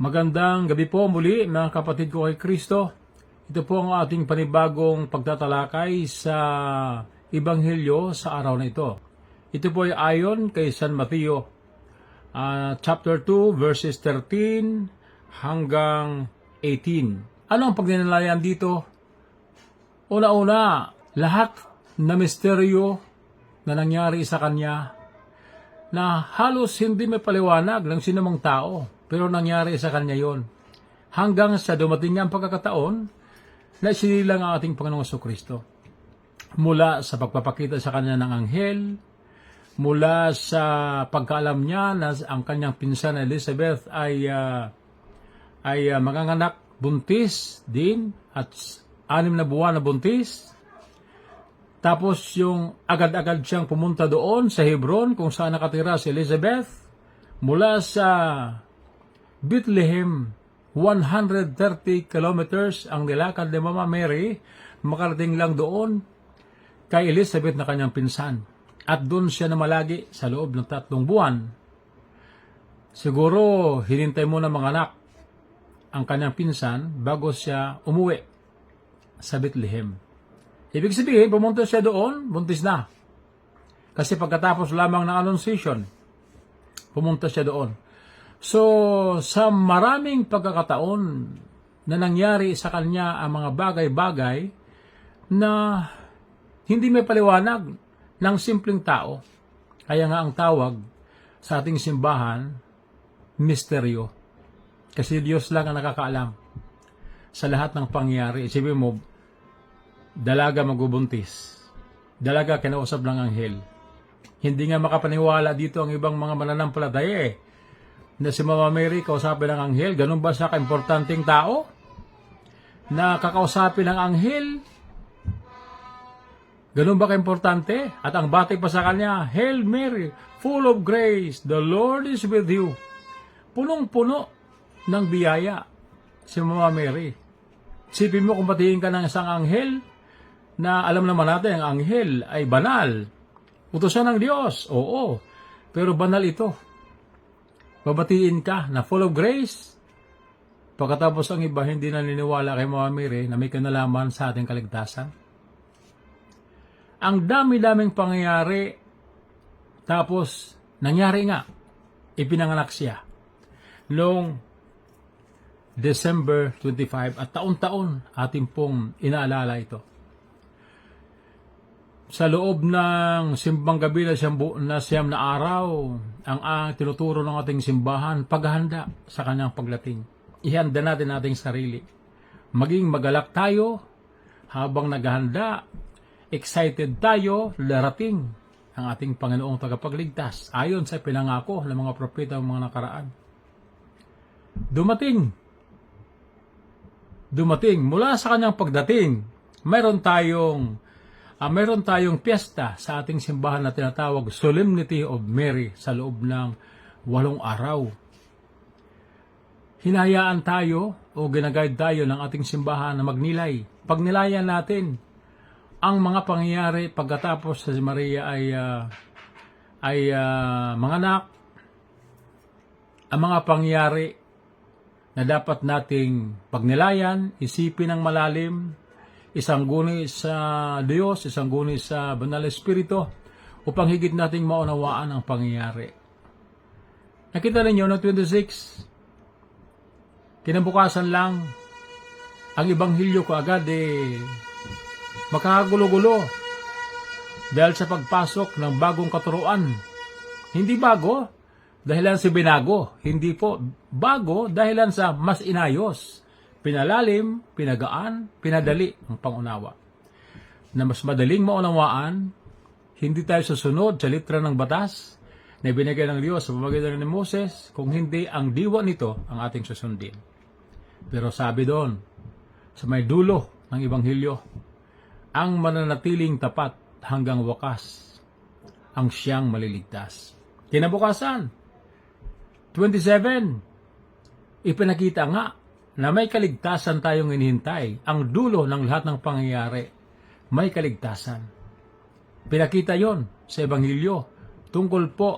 Magandang gabi po muli mga kapatid ko kay Kristo. Ito po ang ating panibagong pagtatalakay sa Ebanghelyo sa araw na ito. Ito po ay ayon kay San Mateo, ah, chapter 2, verses 13 hanggang 18. Ano ang pagninalayan dito? Una-una, lahat na misteryo na nangyari sa kanya na halos hindi may paliwanag ng sinumang tao, pero nangyari sa kanya yon. Hanggang sa dumating nga ang pagkakataon na sinilang ang ating Panginoong Hesus Kristo. Mula sa pagpapakita sa kanya ng anghel, mula sa pagkaalam niya na ang kanyang pinsan Elizabeth ay ah, ay ah, manganganak buntis din at anim na buwan na buntis tapos yung agad-agad siyang pumunta doon sa Hebron kung saan nakatira si Elizabeth. Mula sa Bethlehem, 130 kilometers ang nilakad ni Mama Mary, makarating lang doon kay Elizabeth na kanyang pinsan. At doon siya namalagi sa loob ng tatlong buwan. Siguro, hinintay mo na mga anak ang kanyang pinsan bago siya umuwi sa Bethlehem. Ibig sabihin, pumunta siya doon, buntis na. Kasi pagkatapos lamang ng annunciation, pumunta siya doon. So, sa maraming pagkakataon na nangyari sa kanya ang mga bagay-bagay na hindi may paliwanag ng simpleng tao. Kaya nga ang tawag sa ating simbahan, misteryo. Kasi Diyos lang ang nakakaalam sa lahat ng pangyayari. Isipin mo, dalaga magbubuntis. Dalaga kinausap ng anghel. Hindi nga makapaniwala dito ang ibang mga mananampalataya eh. Na si Mama Mary kausapin ng anghel. Ganun ba siya kaimportanteng tao? Na kakausapin ng anghel? Ganun ba kaimportante? At ang batik pa sa kanya, Hail Mary, full of grace, the Lord is with you. Punong-puno ng biyaya si Mama Mary. Sipin mo kung patingin ka ng isang anghel, na alam naman natin ang anghel ay banal. Utosan ng Diyos, oo. Pero banal ito. Babatiin ka na full of grace. Pagkatapos ang iba hindi naniniwala kay Mama Mary na may kanalaman sa ating kaligtasan. Ang dami-daming pangyayari, tapos nangyari nga, ipinanganak siya. Noong December 25 at taon-taon ating pong inaalala ito sa loob ng simbang gabi na siyam, na siyam na araw, ang uh, tinuturo ng ating simbahan, paghahanda sa kanyang pagdating. Ihanda natin ating sarili. Maging magalak tayo habang naghahanda, excited tayo, darating ang ating Panginoong tagapagligtas ayon sa pinangako ng mga propeta ng mga nakaraan. Dumating. Dumating. Mula sa kanyang pagdating, mayroon tayong Ah, meron tayong piyesta sa ating simbahan na tinatawag Solemnity of Mary sa loob ng walong araw. Hinayaan tayo o ginaguide tayo ng ating simbahan na magnilay. Pagnilayan natin ang mga pangyayari pagkatapos sa si Maria ay ah, ay uh, manganak ang mga pangyayari na dapat nating pagnilayan, isipin ng malalim, isang guni sa Diyos, isang guni sa Banal Espiritu, upang higit nating maunawaan ang pangyayari. Nakita ninyo no 26, kinabukasan lang, ang Ibanghilyo ko agad eh, makakagulo-gulo dahil sa pagpasok ng bagong katuruan. Hindi bago, dahilan sa binago. Hindi po bago dahilan sa mas inayos pinalalim, pinagaan, pinadali ang pangunawa. Na mas madaling maunawaan, hindi tayo susunod sa litra ng batas na ibinigay ng Diyos sa pamamagitan ni Moses, kung hindi ang diwa nito ang ating susundin. Pero sabi doon, sa may dulo ng Ibanghilyo, ang mananatiling tapat hanggang wakas, ang siyang maliligtas. Kinabukasan, 27, ipinakita nga na may kaligtasan tayong inihintay. Ang dulo ng lahat ng pangyayari, may kaligtasan. Pinakita yon sa Ebanghelyo tungkol po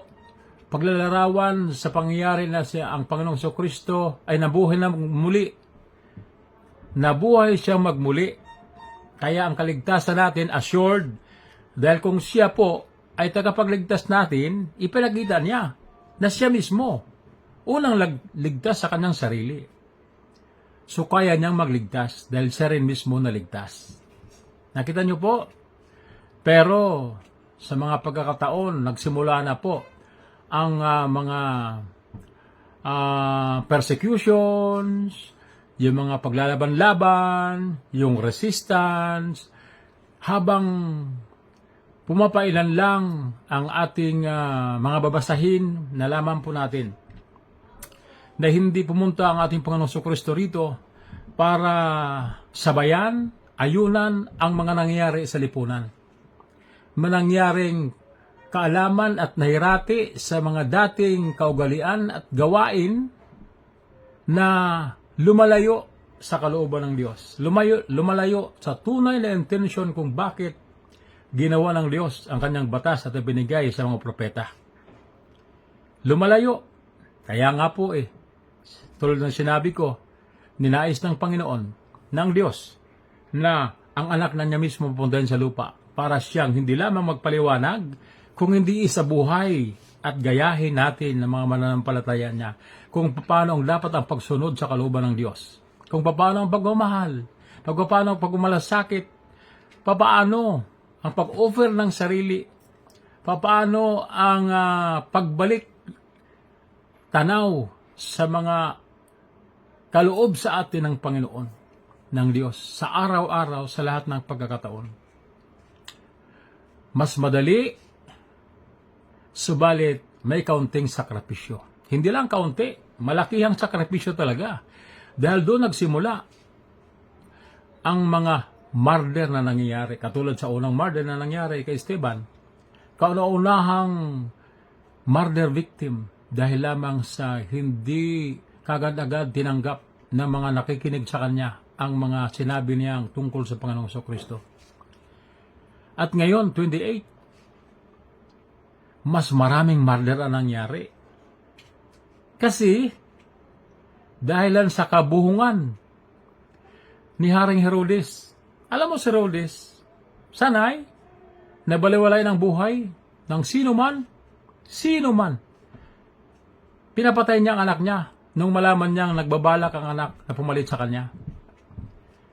paglalarawan sa pangyayari na siya ang Panginoong Hesus Kristo ay nabuhay na muli. Nabuhay siya magmuli. Kaya ang kaligtasan natin assured dahil kung siya po ay tagapagligtas natin, ipinagkita niya na siya mismo unang ligtas sa kanyang sarili. So kaya niyang magligtas dahil siya rin mismo naligtas. Nakita niyo po? Pero sa mga pagkakataon, nagsimula na po ang ah, mga ah, persecutions, yung mga paglalaban-laban, yung resistance, habang pumapailan lang ang ating ah, mga babasahin, nalaman po natin na hindi pumunta ang ating Panginoong Kristo rito para sabayan, ayunan ang mga nangyayari sa lipunan. Manangyaring kaalaman at nahirati sa mga dating kaugalian at gawain na lumalayo sa kalooban ng Diyos. Lumayo, lumalayo sa tunay na intensyon kung bakit ginawa ng Diyos ang kanyang batas at binigay sa mga propeta. Lumalayo. Kaya nga po eh, tulad ng sinabi ko, ninais ng Panginoon, ng Diyos, na ang anak na niya mismo pupuntahin sa lupa para siyang hindi lamang magpaliwanag, kung hindi isa buhay at gayahin natin ng mga mananampalataya niya kung paano ang dapat ang pagsunod sa kalooban ng Diyos. Kung paano ang pagmamahal, paano ang pagmalasakit, paano ang pag-offer ng sarili, paano ang ah, pagbalik tanaw sa mga kaloob sa atin ng Panginoon, ng Diyos, sa araw-araw, sa lahat ng pagkakataon. Mas madali, subalit may kaunting sakripisyo. Hindi lang kaunti, malakihang sakripisyo talaga. Dahil doon nagsimula ang mga murder na nangyayari. Katulad sa unang murder na nangyari kay Esteban. Kauna-unahang murder victim dahil lamang sa hindi kagad-agad tinanggap ng mga nakikinig sa kanya ang mga sinabi niyang tungkol sa Panginoong Kristo. At ngayon, 28, mas maraming murder ang nangyari. Kasi, dahilan sa kabuhungan ni Haring Herodes. Alam mo si Herodes, sanay, nabaliwalay ng buhay ng sino man, sino man. Pinapatay niya ang anak niya nung malaman niyang nagbabalak ang anak na pumalit sa kanya.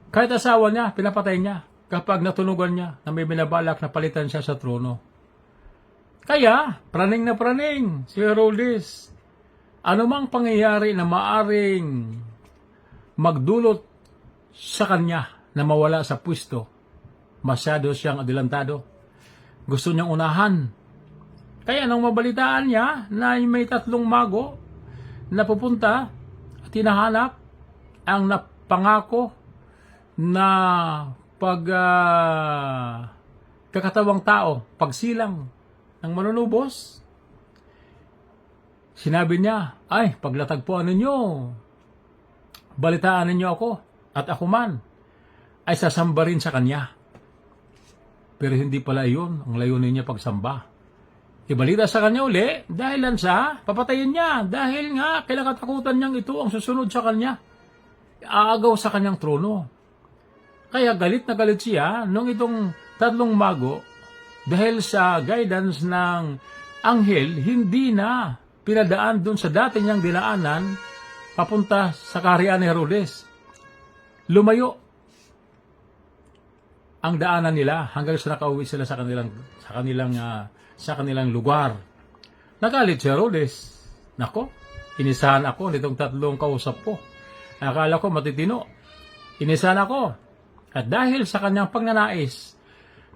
Kahit asawa niya, pinapatay niya kapag natunugan niya na may binabalak na palitan siya sa trono. Kaya, praning na praning si Herodes. Anumang pangyayari na maaring magdulot sa kanya na mawala sa pwesto, masyado siyang adelantado. Gusto niyang unahan. Kaya nang mabalitaan niya na may tatlong mago na pupunta at hinahanap ang napangako na pag ah, kakatawang tao, pagsilang ng manunubos, sinabi niya, ay, paglatagpuan ninyo, balitaan ninyo ako, at ako man, ay sasamba rin sa kanya. Pero hindi pala iyon ang layunin niya pagsamba. Ibalita sa kanya uli, dahilan sa papatayin niya, dahil nga kailangan niyang ito ang susunod sa kanya. Aagaw sa kanyang trono. Kaya galit na galit siya nung itong tatlong mago dahil sa guidance ng anghel, hindi na pinadaan dun sa dati niyang dinaanan papunta sa kaharian ni Herodes. Lumayo ang daanan nila hanggang sa nakauwi sila sa kanilang sa kanilang ah, sa kanilang lugar. Nagalit si Herodes. Nako, inisahan ako nitong tatlong kausap ko. Akala ko matitino. Inisahan ako. At dahil sa kanyang pagnanais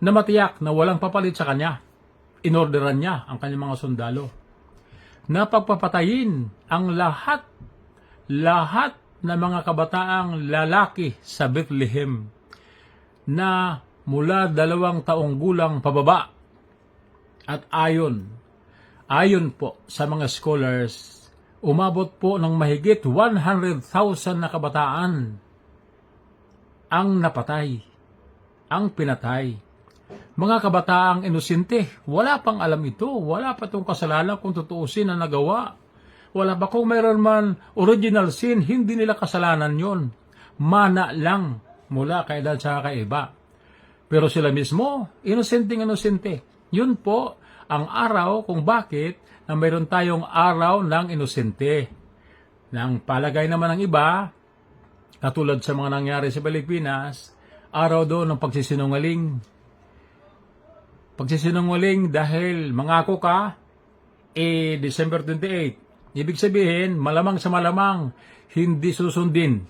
na matiyak na walang papalit sa kanya, inorderan niya ang kanyang mga sundalo na pagpapatayin ang lahat lahat ng mga kabataang lalaki sa Bethlehem na mula dalawang taong gulang pababa. At ayon, ayon po sa mga scholars, umabot po ng mahigit 100,000 na kabataan ang napatay, ang pinatay. mga kabataang inosente. Wala pang alam ito. Wala pa itong kasalanan kung tutuusin na nagawa. Wala pa kung mayroon man original sin, hindi nila kasalanan yon. Mana lang mula kay dahil sa kaiba. Pero sila mismo, inosenteng inosente. Yun po ang araw kung bakit na mayroon tayong araw ng inosente. Nang palagay naman ng iba, katulad sa mga nangyari sa Pilipinas, araw doon ng pagsisinungaling. Pagsisinungaling dahil mangako ka, eh, December 28. Ibig sabihin, malamang sa malamang, hindi susundin.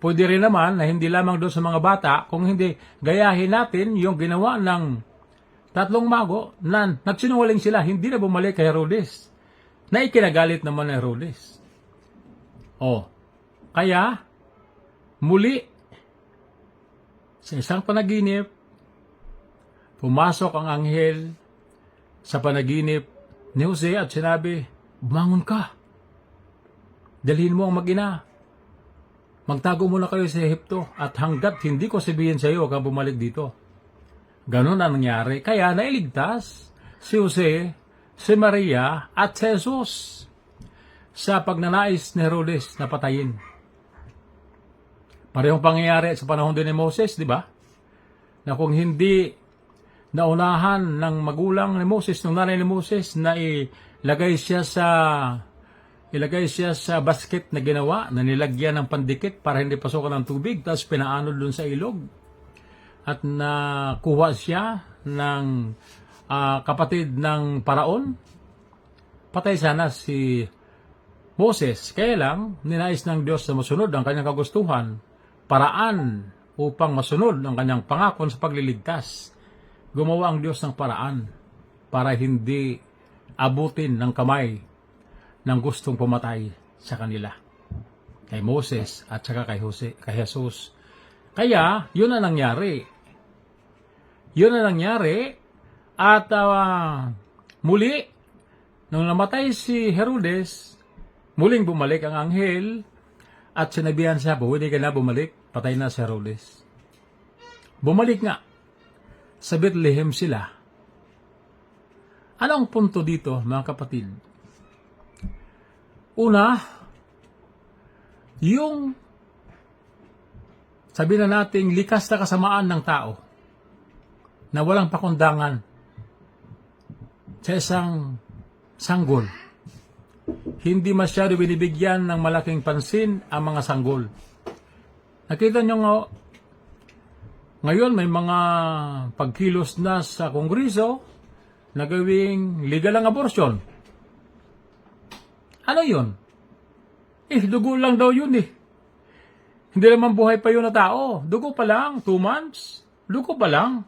Pwede rin naman na hindi lamang doon sa mga bata, kung hindi gayahin natin yung ginawa ng tatlong mago na nagsinungaling sila, hindi na bumalik kay Herodes. Na ikinagalit naman ni Herodes. Oh, kaya, muli, sa isang panaginip, pumasok ang anghel sa panaginip ni Jose at sinabi, Bumangon ka. Dalhin mo ang magina. Magtago muna kayo sa Ehipto at hanggat hindi ko sabihin sa iyo, huwag bumalik dito. Ganon ang nangyari. Kaya nailigtas si Jose, si Maria at si Jesus sa pagnanais ni Herodes na patayin. Parehong pangyayari sa panahon din ni Moses, di ba? Na kung hindi naunahan ng magulang ni Moses, ng nanay ni Moses, na ilagay siya sa ilagay siya sa basket na ginawa, na nilagyan ng pandikit para hindi pasukan ng tubig, tapos pinaanod dun sa ilog. At nakuha siya ng ah, kapatid ng paraon, patay sana si Moses. Kaya lang, ninais ng Diyos na masunod ang kanyang kagustuhan, paraan upang masunod ang kanyang pangako sa pagliligtas. Gumawa ang Diyos ng paraan para hindi abutin ng kamay ng gustong pumatay sa kanila. Kay Moses at saka kay, Jose, kay Jesus. Kaya, yun ang nangyari. Yun ang nangyari. At ah, muli, nung namatay si Herodes, muling bumalik ang anghel at sinabihan siya, hindi ka na bumalik, patay na si Herodes. Bumalik nga. Sa Bethlehem sila. Ano ang punto dito, mga kapatid? Una, yung sabi na nating likas na kasamaan ng tao na walang pakundangan sa isang sanggol. Hindi masyado binibigyan ng malaking pansin ang mga sanggol. Nakita nyo nga, ngayon may mga pagkilos na sa Kongreso na gawing legal ang abortion. Ano yun? Eh, dugo lang daw yun eh. Hindi naman buhay pa yun na tao. Dugo pa lang, two months. Dugo pa lang.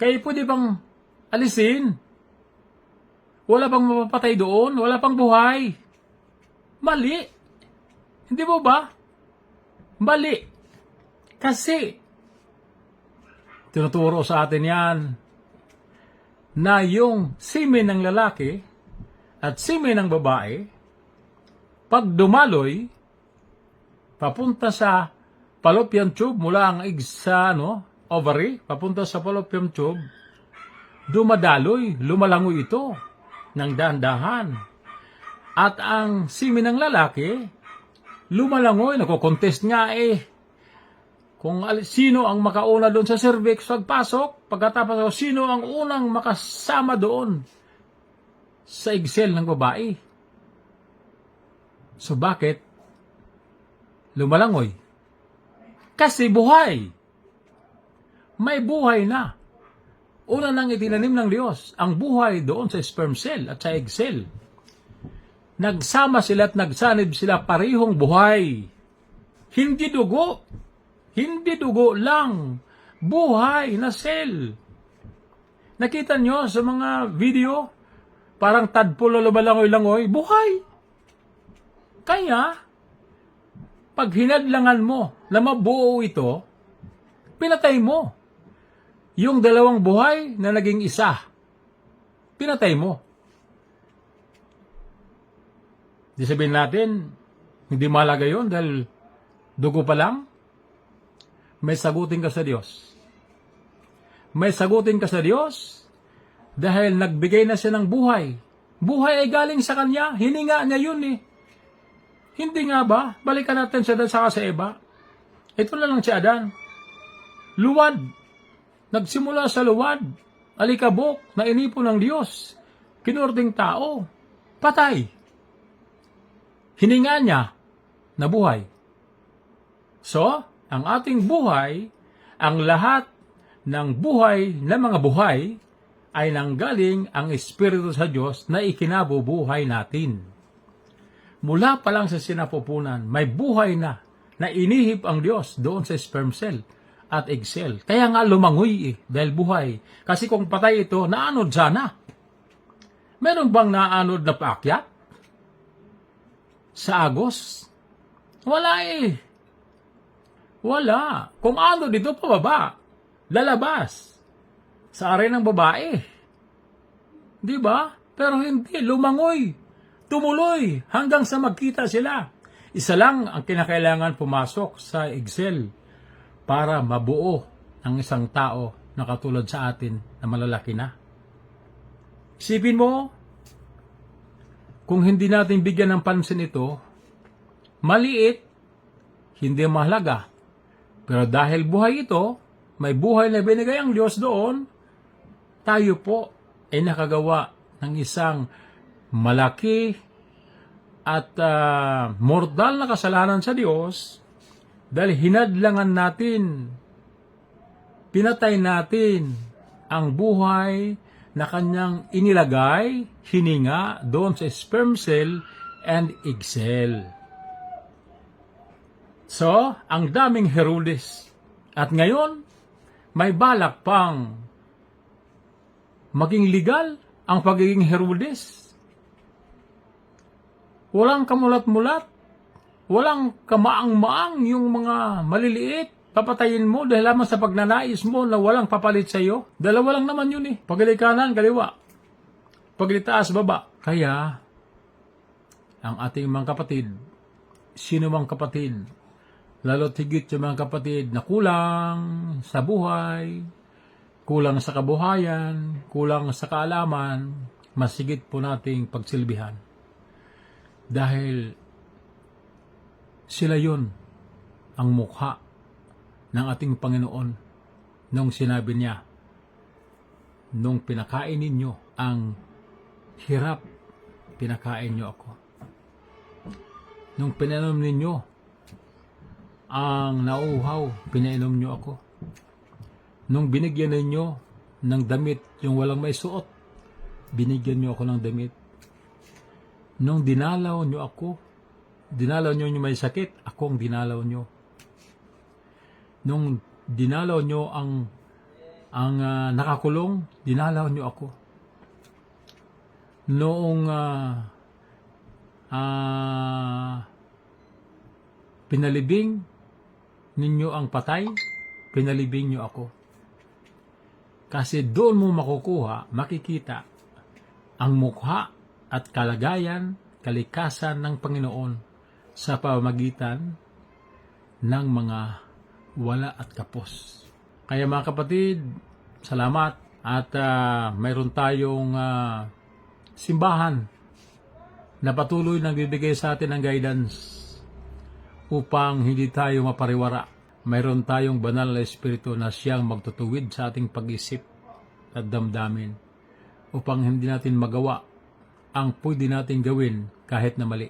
Kaya pwede bang alisin? Wala bang mapapatay doon? Wala pang buhay? Mali. Hindi mo ba? Mali. Kasi, tinuturo sa atin yan na yung simen ng lalaki at simen ng babae, pag dumaloy, papunta sa fallopian tube mula ang egg sa ano, ovary, papunta sa fallopian tube, dumadaloy, lumalangoy ito ng dahan-dahan. At ang simen ng lalaki, lumalangoy, nako-contest nga eh. Kung sino ang makauna doon sa cervix pagpasok, pagkatapos sino ang unang makasama doon sa excel ng babae. So bakit lumalangoy? Kasi buhay. May buhay na. Una nang itinanim ng Diyos ang buhay doon sa sperm cell at sa egg cell. Nagsama sila at nagsanib sila parihong buhay. Hindi dugo. Hindi dugo lang. Buhay na cell. Nakita nyo sa mga video, parang tadpolo lumalangoy-langoy, buhay. Kaya, pag hinadlangan mo na mabuo ito, pinatay mo. Yung dalawang buhay na naging isa, pinatay mo. Di sabihin natin, hindi malaga yon dahil dugo pa lang, may sagutin ka sa Diyos. may sagutin ka sa Diyos? Dahil nagbigay na siya ng buhay. Buhay ay galing sa Kanya. Hininga niya yun eh. Hindi nga ba? Balikan natin siya dahil saka sa iba. Ito na lang si Adan. Luwad. Nagsimula sa luwad. Alikabok na inipo ng Diyos. Kinording tao. Patay. Hininga niya na buhay. So, ang ating buhay, ang lahat ng buhay na mga buhay ay nanggaling ang Espiritu sa Diyos na ikinabubuhay natin. Mula pa lang sa sinapupunan, may buhay na na inihip ang Diyos doon sa sperm cell at egg cell. Kaya nga lumangoy eh, dahil buhay. Kasi kung patay ito, naanod sana. Meron bang naanod na paakyat? Sa Agos? Wala eh. Wala. Kung ano dito pababa, lalabas. Sa are ng babae. Di ba? Pero hindi, lumangoy. Tumuloy hanggang sa magkita sila. Isa lang ang kinakailangan pumasok sa Excel para mabuo ang isang tao na katulad sa atin na malalaki na. Isipin mo, kung hindi natin bigyan ng pansin ito, maliit, hindi mahalaga. Pero dahil buhay ito, may buhay na binigay ang Diyos doon, tayo po ay nakagawa ng isang malaki at ah, mortal na kasalanan sa Diyos dahil hinadlangan natin, pinatay natin ang buhay na kanyang inilagay, hininga doon sa sperm cell and egg cell. So, ang daming Herodes. At ngayon, may balak pang maging legal ang pagiging Herodes. Walang kamulat-mulat. Walang kamaang-maang yung mga maliliit. Papatayin mo dahil lamang sa pagnanais mo na walang papalit sa iyo. Dalawa lang naman yun eh. Pagili kanan, kaliwa. Pagili taas, baba. Kaya, ang ating mga kapatid, sino mang kapatid, lalo't higit yung mga kapatid na kulang sa buhay, kulang sa kabuhayan, kulang sa kaalaman, masigit po nating pagsilbihan. Dahil sila yon ang mukha ng ating Panginoon nung sinabi niya, nung pinakain ninyo ang hirap, pinakain niyo ako. Nung pinainom ninyo ang nauuhaw, pinainom niyo ako. Nung binigyan ninyo ng damit yung walang may suot, binigyan niyo ako ng damit. Nung dinalaw niyo ako, dinalaw niyo yung may sakit, ako ang dinalaw niyo. Nung dinalaw niyo ang ang ah, nakakulong, dinalaw niyo ako. Noong ah, ah, pinalibing ninyo ang patay, pinalibing niyo ako. Kasi doon mo makukuha, makikita ang mukha at kalagayan, kalikasan ng Panginoon sa pamamagitan ng mga wala at kapos. Kaya mga kapatid, salamat at ah, mayroon tayong ah, simbahan na patuloy nagbibigay sa atin ng guidance upang hindi tayo mapariwara. Mayroon tayong banal na espiritu na siyang magtutuwid sa ating pag-isip at damdamin upang hindi natin magawa ang pwede natin gawin kahit na mali.